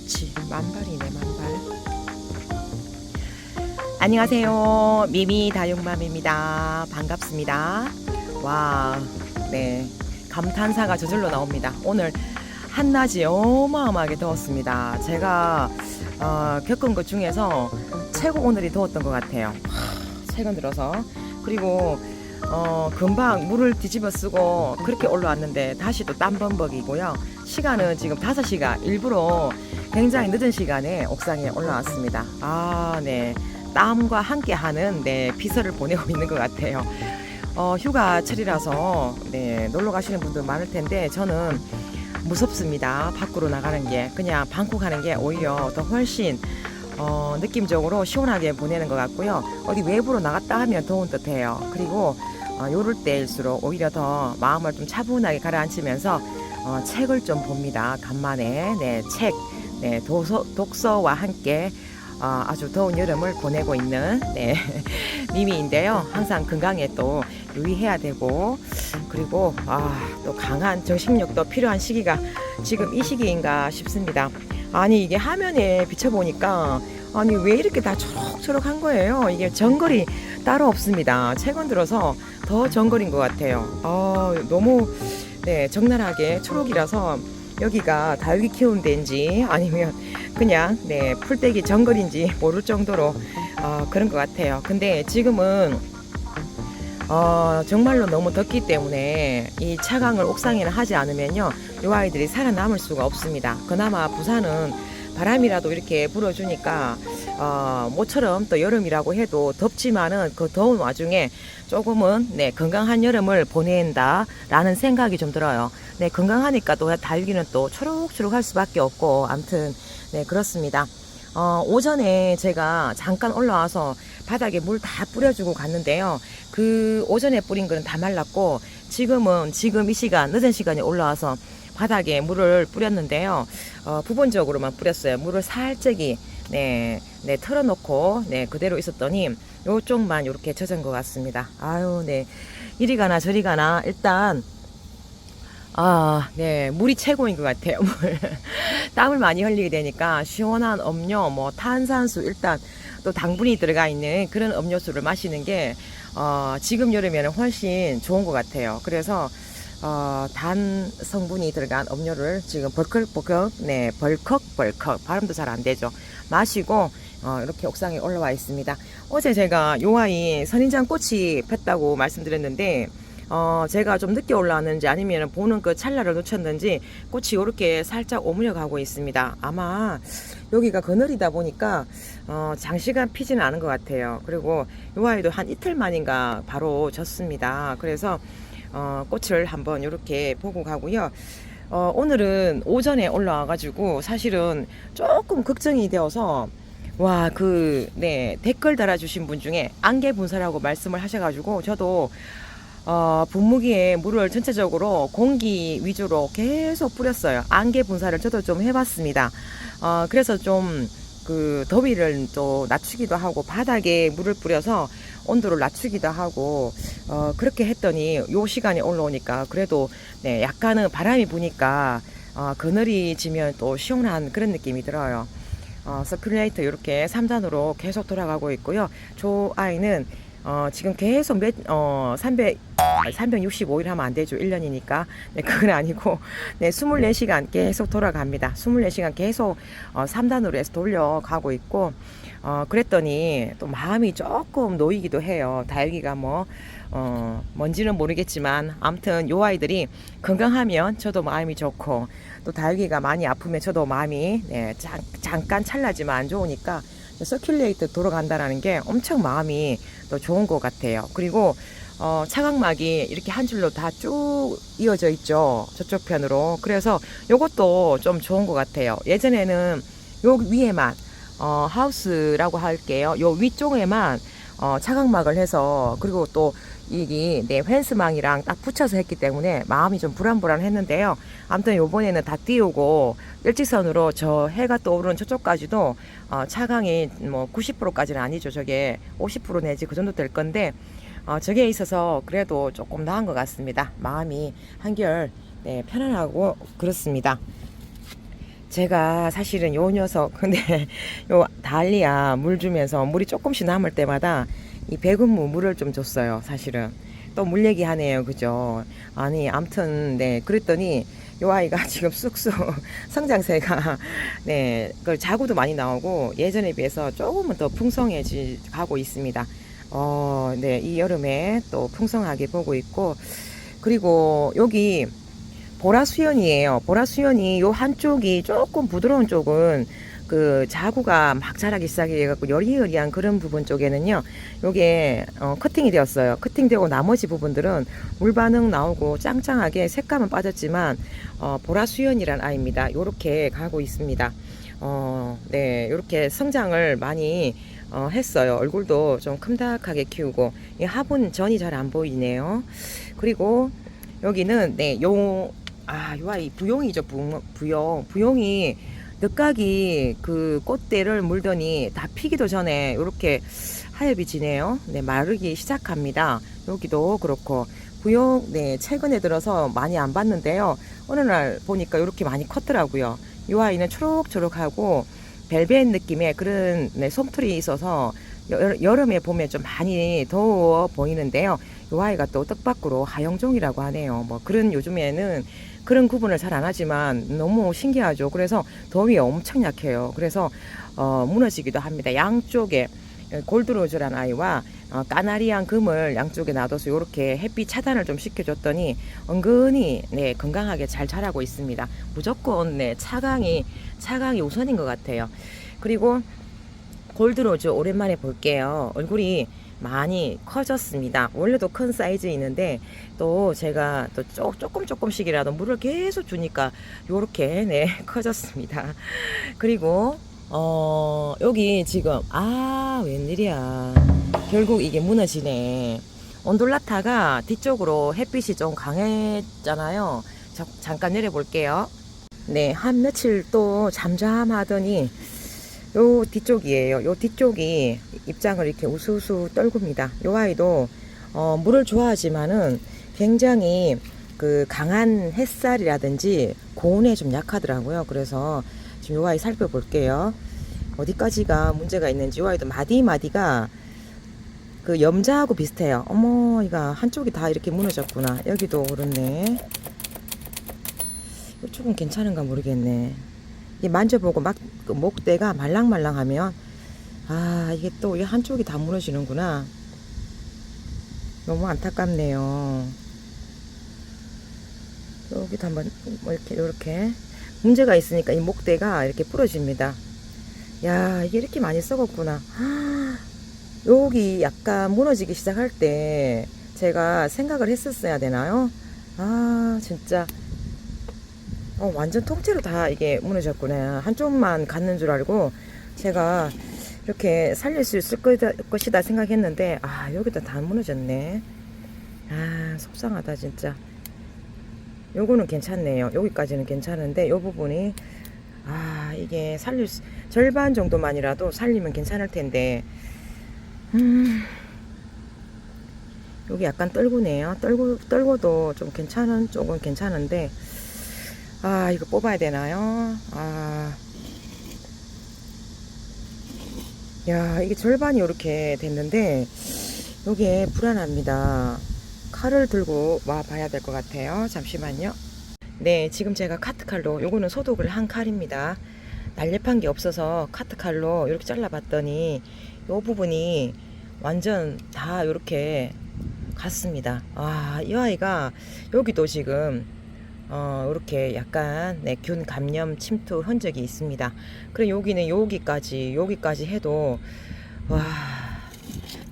꽃이 만발이네 만발. 안녕하세요. 미미 다육맘입니다. 반갑습니다. 와, 네. 감탄사가 저절로 나옵니다. 오늘 한낮이 어마어마하게 더웠습니다. 제가 어, 겪은 것 중에서 최고 오늘이 더웠던 것 같아요. 하, 최근 들어서. 그리고 어, 금방 물을 뒤집어 쓰고 그렇게 올라왔는데 다시 또 땀 범벅이고요. 시간은 지금 5시가 일부러 굉장히 늦은 시간에 옥상에 올라왔습니다. 아, 네. 땀과 함께 하는 네, 비서를 보내고 있는 것 같아요. 어, 휴가철이라서 네, 놀러 가시는 분들 많을 텐데 저는 무섭습니다. 밖으로 나가는 게 그냥 방콕 하는 게 오히려 더 훨씬 어, 느낌적으로 시원하게 보내는 것 같고요. 어디 외부로 나갔다 하면 더운 듯해요. 그리고 어, 요럴 때일수록 오히려 더 마음을 좀 차분하게 가라앉히면서 어, 책을 좀 봅니다. 간만에 네, 책, 네, 도서, 독서와 함께 어, 아주 더운 여름을 보내고 있는 네, 미미인데요. 항상 건강에 또 유의해야 되고 그리고 아, 또 강한 정신력도 필요한 시기가 지금 이 시기인가 싶습니다. 아니 이게 화면에 비춰보니까 아니 왜 이렇게 다 초록초록한 거예요? 이게 정글이 따로 없습니다. 최근 들어서 더 정글인 것 같아요. 아, 너무 네, 적나라하게 초록이라서 여기가 다육이 키우는 데인지 아니면 그냥 네, 풀떼기 정글인지 모를 정도로 어, 그런 것 같아요. 근데 지금은 어, 정말로 너무 덥기 때문에 이 차강을 옥상에는 하지 않으면요, 이 아이들이 살아남을 수가 없습니다. 그나마 부산은 바람이라도 이렇게 불어주니까 어, 모처럼 또 여름이라고 해도 덥지만은 그 더운 와중에 조금은 네 건강한 여름을 보낸다라는 생각이 좀 들어요. 네 건강하니까 또 달기는 또 초록초록할 수밖에 없고 암튼 네 그렇습니다. 어, 오전에 제가 잠깐 올라와서 바닥에 물 다 뿌려주고 갔는데요. 그 오전에 뿌린 거는 다 말랐고 지금은 지금 이 시간 늦은 시간에 올라와서 바닥에 물을 뿌렸는데요. 어, 부분적으로만 뿌렸어요. 물을 살짝이 네, 네 털어놓고 네 그대로 있었더니 요쪽만 이렇게 젖은 것 같습니다. 아유, 네 이리 가나 저리 가나 일단 아, 네, 물이 최고인 것 같아요. 물. 땀을 많이 흘리게 되니까 시원한 음료, 뭐 탄산수 일단 또 당분이 들어가 있는 그런 음료수를 마시는 게 어, 지금 여름에는 훨씬 좋은 것 같아요. 그래서 어, 단 성분이 들어간 음료를 지금 벌컥벌컥, 네, 벌컥벌컥 발음도 잘 안 되죠. 마시고 어, 이렇게 옥상에 올라와 있습니다. 어제 제가 요 아이 선인장 꽃이 폈다고 말씀드렸는데 어, 제가 좀 늦게 올라왔는지 아니면 보는 그 찰나를 놓쳤는지 꽃이 이렇게 살짝 오므려 가고 있습니다. 아마 여기가 그늘이다 보니까 어, 장시간 피지는 않은 것 같아요. 그리고 이 아이도 한 이틀 만인가 바로 졌습니다. 그래서 어, 꽃을 한번 이렇게 보고 가고요. 어, 오늘은 오전에 올라와가지고 사실은 조금 걱정이 되어서 와, 그, 네, 댓글 달아주신 분 중에 안개 분사라고 말씀을 하셔가지고 저도 어, 분무기에 물을 전체적으로 공기 위주로 계속 뿌렸어요. 안개 분사를 저도 좀 해봤습니다. 어, 그래서 좀 그 더위를 또 낮추기도 하고 바닥에 물을 뿌려서 온도를 낮추기도 하고 어, 그렇게 했더니 요 시간에 올라오니까 그래도 네, 약간은 바람이 부니까 어, 그늘이 지면 또 시원한 그런 느낌이 들어요. 어, 서큘레이터 이렇게 3단으로 계속 돌아가고 있고요. 저 아이는 어, 지금 계속 몇, 어, 300, 365일 하면 안 되죠. 1년이니까. 네, 그건 아니고, 네, 24시간 계속 돌아갑니다. 24시간 계속, 어, 3단으로 해서 돌려가고 있고, 어, 그랬더니 또 마음이 조금 놓이기도 해요. 다육이가 뭐, 어, 뭔지는 모르겠지만, 암튼 요 아이들이 건강하면 저도 마음이 좋고, 또 다육이가 많이 아프면 저도 마음이, 네, 잠, 잠깐 찰나지만 안 좋으니까, 서큘레이터 돌아간다라는 게 엄청 마음이 또 좋은 것 같아요. 그리고 어, 차각막이 이렇게 한 줄로 다 쭉 이어져 있죠. 저쪽 편으로. 그래서 요것도 좀 좋은 것 같아요. 예전에는 요 위에만 어, 하우스라고 할게요. 요 위쪽에만 어, 차각막을 해서 그리고 또 이게 네 펜스망이랑 딱 붙여서 했기 때문에 마음이 좀 불안불안했는데요. 아무튼 요번에는 다 띄우고 일직선으로 저 해가 떠오르는 저쪽까지도 어, 차강이 뭐 90%까지는 아니죠. 저게 50% 내지 그 정도 될 건데 어, 저게 있어서 그래도 조금 나은 것 같습니다. 마음이 한결 네, 편안하고 그렇습니다. 제가 사실은 요 녀석 근데 요 달리아 물 주면서 물이 조금씩 남을 때마다 이 백운무 물을 좀 줬어요 사실은 또 물 얘기하네요 그죠 아니 암튼 네 그랬더니 요 아이가 지금 쑥쑥 성장세가 네, 그 자구도 많이 나오고 예전에 비해서 조금은 더 풍성해지 가고 있습니다. 어, 네, 이 여름에 또 풍성하게 보고 있고 그리고 여기 보라 수연이에요. 보라 수연이 요 한쪽이 조금 부드러운 쪽은 그 자구가 막 자라기 시작해갖고 여리여리한 그런 부분 쪽에는요, 요게 어, 커팅이 되었어요. 커팅되고 나머지 부분들은 물 반응 나오고 짱짱하게 색감은 빠졌지만 어, 보라 수연이란 아이입니다. 요렇게 가고 있습니다. 어, 네, 요렇게 성장을 많이 어, 했어요. 얼굴도 좀 큼닥하게 키우고 이 화분 전이 잘 안 보이네요. 그리고 여기는 네, 요 아, 요 아이 부용이죠. 부, 부용. 부용이 늦가기 그 꽃대를 물더니 다 피기도 전에 이렇게 하엽이 지네요. 네, 마르기 시작합니다. 여기도 그렇고 부용 네, 최근에 들어서 많이 안 봤는데요. 어느 날 보니까 이렇게 많이 컸더라고요. 이 아이는 초록초록하고 벨벳 느낌의 그런 네, 솜털이 있어서 여, 여름에 보면 좀 많이 더워 보이는데요. 이 아이가 또 뜻밖으로 하영종이라고 하네요. 뭐 그런 요즘에는 그런 구분을 잘 안 하지만 너무 신기하죠. 그래서 더위에 엄청 약해요. 그래서 어, 무너지기도 합니다. 양쪽에 골드로즈란 아이와 어, 까나리안 금을 양쪽에 놔둬서 이렇게 햇빛 차단을 좀 시켜줬더니 은근히 네 건강하게 잘 자라고 있습니다. 무조건 네 차강이 차강이 우선인 것 같아요. 그리고 골드로즈 오랜만에 볼게요. 얼굴이 많이 커졌습니다. 원래도 큰 사이즈 있는데 또 제가 또 조, 조금 조금씩이라도 물을 계속 주니까 요렇게 네 커졌습니다. 그리고 어 여기 지금 아 웬일이야 결국 이게 무너지네. 온돌라타가 뒤쪽으로 햇빛이 좀 강했잖아요. 저, 잠깐 내려볼게요. 네, 한 며칠 또 잠잠하더니 요 뒤쪽이에요. 요 뒤쪽이 입장을 이렇게 우수우수 떨굽니다. 요 아이도 어, 물을 좋아하지만은 굉장히 그 강한 햇살이라든지 고온에 좀 약하더라고요. 그래서 지금 요 아이 살펴볼게요. 어디까지가 문제가 있는지 요 아이도 마디 마디가 그 염자하고 비슷해요. 어머, 이거 한쪽이 다 이렇게 무너졌구나. 여기도 그렇네. 이쪽은 괜찮은가 모르겠네. 이 만져보고 막 그 목대가 말랑말랑하면 아 이게 또 이 한쪽이 다 무너지는구나. 너무 안타깝네요. 여기도 한번 뭐 이렇게 이렇게 문제가 있으니까 이 목대가 이렇게 부러집니다. 야 이게 이렇게 많이 썩었구나. 아, 여기 약간 무너지기 시작할 때 제가 생각을 했었어야 되나요? 아 진짜 어, 완전 통째로 다 이게 무너졌구나. 한쪽만 갔는 줄 알고 제가 이렇게 살릴 수 있을 것이다 생각했는데 아 여기도 다 무너졌네. 아 속상하다 진짜. 요거는 괜찮네요. 여기까지는 괜찮은데 요 부분이 아 이게 살릴 수, 절반 정도만이라도 살리면 괜찮을 텐데 음 여기 약간 떨구네요. 떨고 떨고도 좀 괜찮은 쪽은 괜찮은데 아, 이거 뽑아야 되나요? 아. 야, 이게 절반이 이렇게 됐는데, 요게 불안합니다. 칼을 들고 와 봐야 될 것 같아요. 잠시만요. 네, 지금 제가 카트칼로, 요거는 소독을 한 칼입니다. 날렵한 게 없어서 카트칼로 이렇게 잘라봤더니, 요 부분이 완전 다 이렇게 갔습니다. 아, 이 아이가 여기도 지금 어, 이렇게 약간 네, 균 감염 침투 흔적이 있습니다. 그리고 여기는 여기까지 여기까지 해도 와.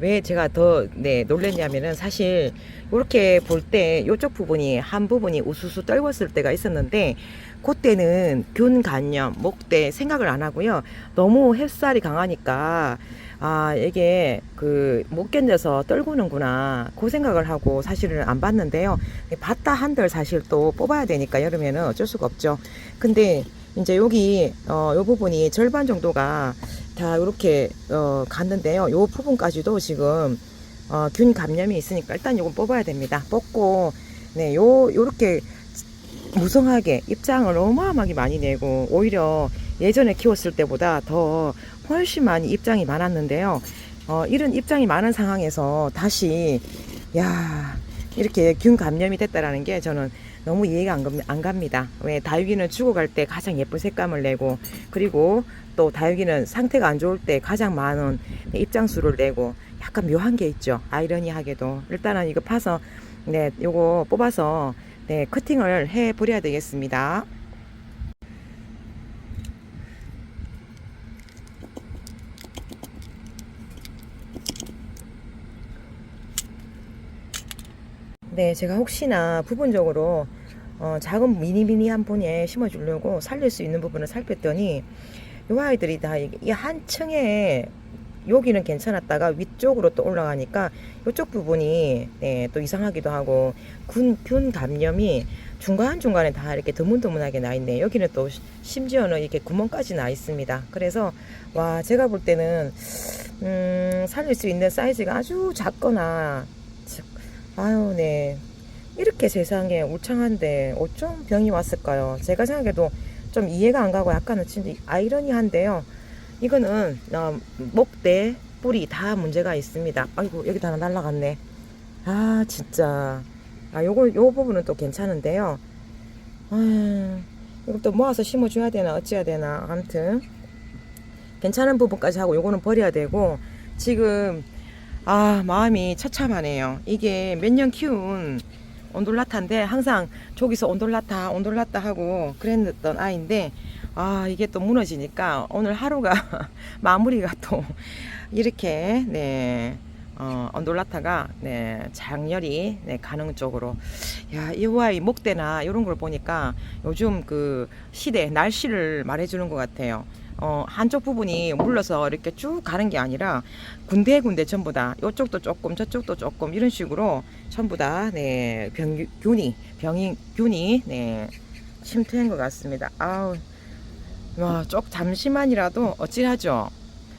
왜 제가 더 네, 놀랬냐면은 사실 이렇게 볼 때 이쪽 부분이 한 부분이 우수수 떨궜을 때가 있었는데 그때는 균 감염 목대 생각을 안 하고요. 너무 햇살이 강하니까 아 이게 그 못 견뎌서 떨구는구나. 그 생각을 하고 사실은 안 봤는데요. 봤다 한들 사실 또 뽑아야 되니까 여름에는 어쩔 수가 없죠. 근데 이제 여기 어 요 부분이 절반 정도가 다 이렇게 어 갔는데요. 요 부분까지도 지금 어 균 감염이 있으니까 일단 요건 뽑아야 됩니다. 뽑고 네 요 요렇게 무성하게 입장을 어마어마하게 많이 내고 오히려 예전에 키웠을 때보다 더 훨씬 많이 입장이 많았는데요. 어, 이런 입장이 많은 상황에서 다시 야 이렇게 균 감염이 됐다라는 게 저는 너무 이해가 안, 갑니다. 왜 다육이는 죽어갈 때 가장 예쁜 색감을 내고 그리고 또 다육이는 상태가 안 좋을 때 가장 많은 입장 수를 내고 약간 묘한 게 있죠. 아이러니하게도 일단은 이거 파서 네 요거 뽑아서 네 커팅을 해 버려야 되겠습니다. 네, 제가 혹시나 부분적으로 어, 작은 미니미니한 본에 심어주려고 살릴 수 있는 부분을 살폈더니 이 아이들이 다 이 한 층에 여기는 괜찮았다가 위쪽으로 또 올라가니까 이쪽 부분이 네, 또 이상하기도 하고 균, 균 감염이 중간중간에 다 이렇게 드문드문하게 나 있네. 여기는 또 시- 심지어는 이렇게 구멍까지 나 있습니다. 그래서 와 제가 볼 때는 음, 살릴 수 있는 사이즈가 아주 작거나 즉, 아유 네 이렇게 세상에 울창한데 어쩜 병이 왔을까요? 제가 생각해도 좀 이해가 안 가고 약간은 진짜 아이러니한데요. 이거는 어, 목대 뿌리 다 문제가 있습니다. 아이고 여기 다 하나 날라갔네. 아 진짜 아 요거 요 부분은 또 괜찮은데요. 아 이것도 모아서 심어줘야 되나 어찌해야 되나 아무튼 괜찮은 부분까지 하고 요거는 버려야 되고 지금 아 마음이 처참하네요. 이게 몇 년 키운 온돌라타인데 항상 저기서 온돌라타 온돌라타 하고 그랬던 아이인데 아 이게 또 무너지니까 오늘 하루가 마무리가 또 이렇게 네 어, 온돌라타가 네 장렬히 네 가는 쪽으로 야이 아이 목대나 이런 걸 보니까 요즘 그 시대 날씨를 말해주는 것 같아요. 어, 한쪽 부분이 물러서 이렇게 쭉 가는 게 아니라 군데군데 전부 다 이쪽도 조금 저쪽도 조금 이런 식으로 전부 다 네, 병균이 병이 균이 네, 침투한 것 같습니다. 아우 와, 쪽 잠시만이라도 어찌하죠.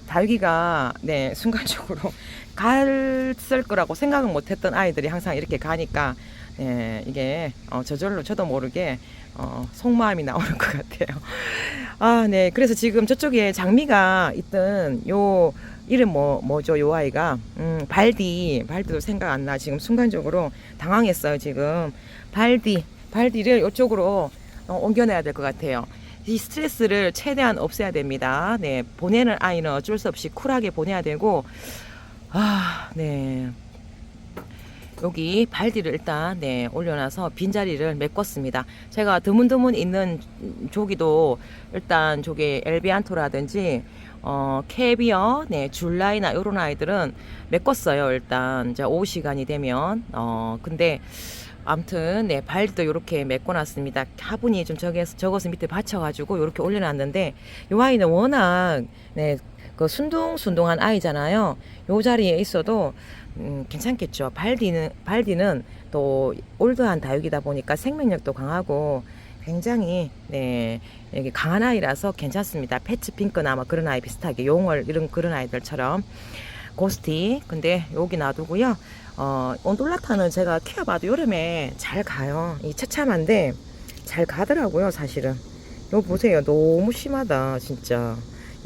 달기가 네 순간적으로 갔을 거라고 생각은 못했던 아이들이 항상 이렇게 가니까 네, 이게 어, 저절로 저도 모르게 어, 속마음이 나오는 것 같아요. 아, 네. 그래서 지금 저쪽에 장미가 있던 요 이름 뭐 뭐죠? 요 아이가 음, 발디 발디도 생각 안 나. 지금 순간적으로 당황했어요. 지금 발디 발디를 이쪽으로 어, 옮겨내야 될 것 같아요. 이 스트레스를 최대한 없애야 됩니다. 네, 보내는 아이는 어쩔 수 없이 쿨하게 보내야 되고, 아, 네. 여기 발디를 일단 네 올려놔서 빈자리를 메꿨습니다. 제가 드문드문 있는 조기도 일단 저기 엘비안토라든지 어 캐비어, 네 줄라이나 이런 아이들은 메꿨어요. 일단 이제 오후 시간이 되면 어 근데 아무튼 네 발도 이렇게 메꿔놨습니다. 화분이 좀 저기서 적어서 밑에 받쳐가지고 이렇게 올려놨는데 이 아이는 워낙 네그 순둥순둥한 아이잖아요. 요 자리에 있어도 음, 괜찮겠죠. 발디는 발디는 또 올드한 다육이다 보니까 생명력도 강하고 굉장히 네 여기 강한 아이라서 괜찮습니다. 패치 핑크나 뭐 그런 아이 비슷하게 용월 이런 그런 아이들처럼 고스티 근데 여기 놔두고요. 어 온돌라타는 제가 키워봐도 여름에 잘 가요. 이 처참한데 잘 가더라고요. 사실은 요 보세요. 너무 심하다 진짜.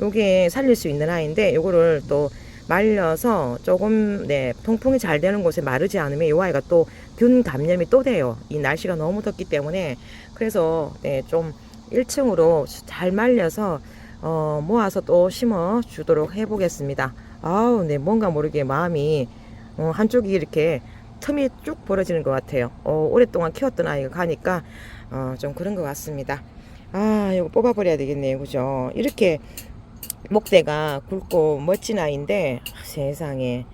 요게 살릴 수 있는 아이인데 요거를 또 말려서 조금 네 통풍이 잘 되는 곳에 마르지 않으면 이 아이가 또 균 감염이 또 돼요. 이 날씨가 너무 덥기 때문에 그래서 네 좀 1층으로 잘 말려서 어 모아서 또 심어 주도록 해보겠습니다. 아우 네 뭔가 모르게 마음이 어, 한쪽이 이렇게 틈이 쭉 벌어지는 것 같아요. 어, 오랫동안 키웠던 아이가 가니까 어, 좀 그런 것 같습니다. 아 이거 뽑아버려야 되겠네요. 그죠? 이렇게 목대가 굵고 멋진 아이인데 아, 세상에.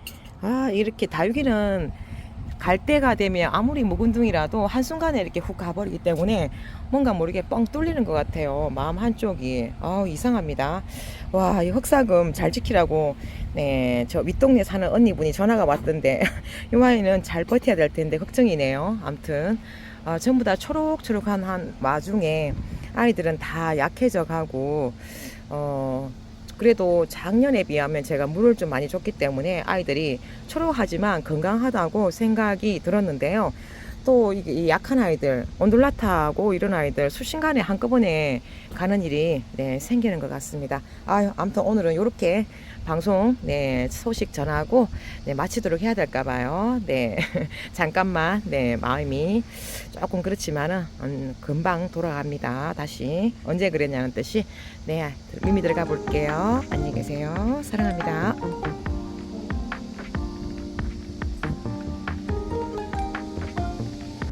아 이렇게 다육이는 갈 때가 되면 아무리 묵은둥이라도 한순간에 이렇게 훅 가버리기 때문에 뭔가 모르게 뻥 뚫리는 것 같아요. 마음 한쪽이. 아 이상합니다. 와 이 흑사금 잘 지키라고. 네 저 윗동네 사는 언니분이 전화가 왔던데 이 아이는 잘 버텨야 될 텐데 걱정이네요. 암튼 아, 전부 다 초록초록한 한 와중에 아이들은 다 약해져 가고 어 그래도 작년에 비하면 제가 물을 좀 많이 줬기 때문에 아이들이 초록하지만 건강하다고 생각이 들었는데요. 또 이게 이 약한 아이들, 온돌라타하고 이런 아이들 수신간에 한꺼번에 가는 일이 네, 생기는 것 같습니다. 아유, 아무튼 오늘은 이렇게 방송 네, 소식 전하고 네, 마치도록 해야 될까 봐요. 네. 잠깐만 네, 마음이 조금 그렇지만은 음, 금방 돌아갑니다. 다시 언제 그랬냐는 뜻이 네, 미미 들어가 볼게요. 안녕히 계세요. 사랑합니다.